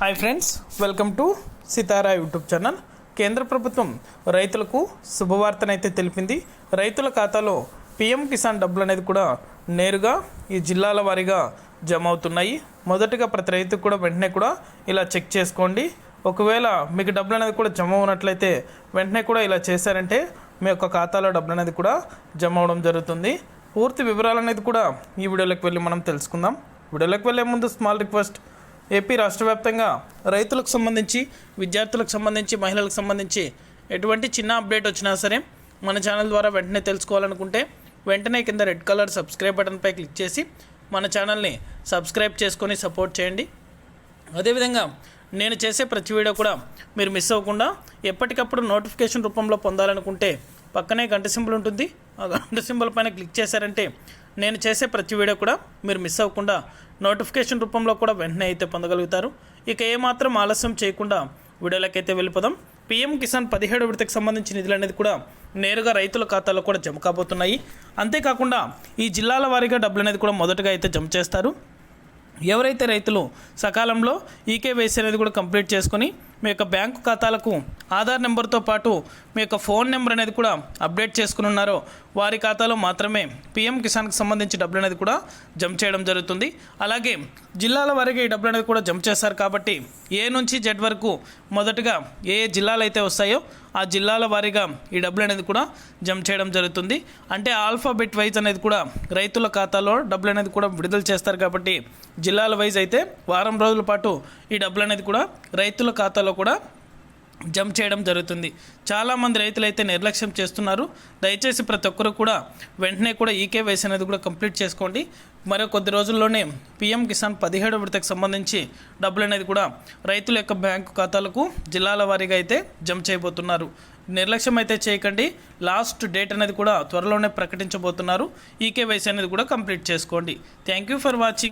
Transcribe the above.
Hi friends welcome to Sitara YouTube channel కేంద్ర ప్రభుత్వం రైతులకు శుభవార్తనైతే తెలిపింది. రైతుల ఖాతాలో పిఎం కిసాన్ డబ్బులు అనేది కూడా నేరుగా ఈ జిల్లాల వారీగా జమ అవుతున్నాయి మొదటగా ప్రతి రైతుకు కూడా వెంటనే కూడా ఇలా చెక్ చేసుకోండి. ఒకవేళ మీకు డబ్బులు అనేది కూడా జమ ఉన్నట్లయితే వెంటనే కూడా ఇలా చేశారంటే మీ యొక్క ఖాతాలో డబ్బులు అనేది కూడా జమ అవడం జరుగుతుంది. పూర్తి వివరాలు అనేది కూడా ఈ వీడియోలోకి వెళ్ళి మనం తెలుసుకుందాం. వీడియోలోకి వెళ్ళే ముందు స్మాల్ రిక్వెస్ట్ ఏపీ రాష్ట్ర వ్యాప్తంగా రైతులకు సంబంధించి విద్యార్థులకు సంబంధించి మహిళలకు సంబంధించి ఎటువంటి చిన్న అప్డేట్ వచ్చినా సరే మన ఛానల్ ద్వారా వెంటనే తెలుసుకోవాలనుకుంటే వెంటనే కింద రెడ్ కలర్ సబ్స్క్రైబ్ బటన్పై క్లిక్ చేసి మన ఛానల్ని సబ్స్క్రైబ్ చేసుకొని సపోర్ట్ చేయండి. అదేవిధంగా నేను చేసే ప్రతి వీడియో కూడా మీరు మిస్ అవ్వకుండా ఎప్పటికప్పుడు నోటిఫికేషన్ రూపంలో పొందాలనుకుంటే పక్కనే గంట సింబల్ ఉంటుంది. ఆ గంట సింబల్ పైన క్లిక్ చేశారంటే నేను చేసే ప్రతి వీడియో కూడా మీరు మిస్ అవ్వకుండా నోటిఫికేషన్ రూపంలో కూడా వెంటనే అయితే పొందగలుగుతారు. ఇక ఏమాత్రం ఆలస్యం చేయకుండా వీడియోలకైతే వెళ్ళిపోదాం. పీఎం కిసాన్ పదిహేడు విడతకు సంబంధించిన నిధులు అనేది కూడా నేరుగా రైతుల ఖాతాలో కూడా జమ కాబోతున్నాయి. అంతేకాకుండా ఈ జిల్లాల వారీగా డబ్బులు అనేది కూడా మొదటగా అయితే జమ చేస్తారు. ఎవరైతే రైతులు సకాలంలో ఈకేవైసీ అనేది కూడా కంప్లీట్ చేసుకొని మీ యొక్క బ్యాంకు ఖాతాలకు ఆధార్ నెంబర్తో పాటు మీ యొక్క ఫోన్ నెంబర్ అనేది కూడా అప్డేట్ చేసుకుని ఉన్నారో వారి ఖాతాలో మాత్రమే పీఎం కిసాన్కి సంబంధించి డబ్బులు అనేది కూడా జమ చేయడం జరుగుతుంది. అలాగే జిల్లాల వారీగా ఈ డబ్బులు అనేది కూడా జమ చేస్తారు కాబట్టి ఏ నుంచి జెడ్ వరకు మొదటగా ఏ ఏ జిల్లాలు అయితే వస్తాయో ఆ జిల్లాల వారీగా ఈ డబ్బులు అనేది కూడా జమ చేయడం జరుగుతుంది. అంటే ఆల్ఫాబెట్ వైజ్ అనేది కూడా రైతుల ఖాతాలో డబ్బులు అనేది కూడా విడుదల చేస్తారు కాబట్టి జిల్లాల వైజ్ అయితే వారం రోజుల పాటు ఈ డబ్బులు అనేది కూడా రైతుల ఖాతాలో కూడా జంప్ చేయడం జరుగుతుంది. చాలామంది రైతులు అయితే నిర్లక్ష్యం చేస్తున్నారు. దయచేసి ప్రతి ఒక్కరు కూడా వెంటనే కూడా ఈకేవైసీ అనేది కూడా కంప్లీట్ చేసుకోండి. మరో కొద్ది రోజుల్లోనే పీఎం కిసాన్ పదిహేడు విడతకు సంబంధించి డబ్బులు అనేది కూడా రైతుల యొక్క బ్యాంకు ఖాతాలకు జిల్లాల వారీగా అయితే జమ చేయబోతున్నారు. నిర్లక్ష్యం అయితే చేయకండి. లాస్ట్ డేట్ అనేది కూడా త్వరలోనే ప్రకటించబోతున్నారు. ఈకేవైసీ అనేది కూడా కంప్లీట్ చేసుకోండి. Thank you for watching.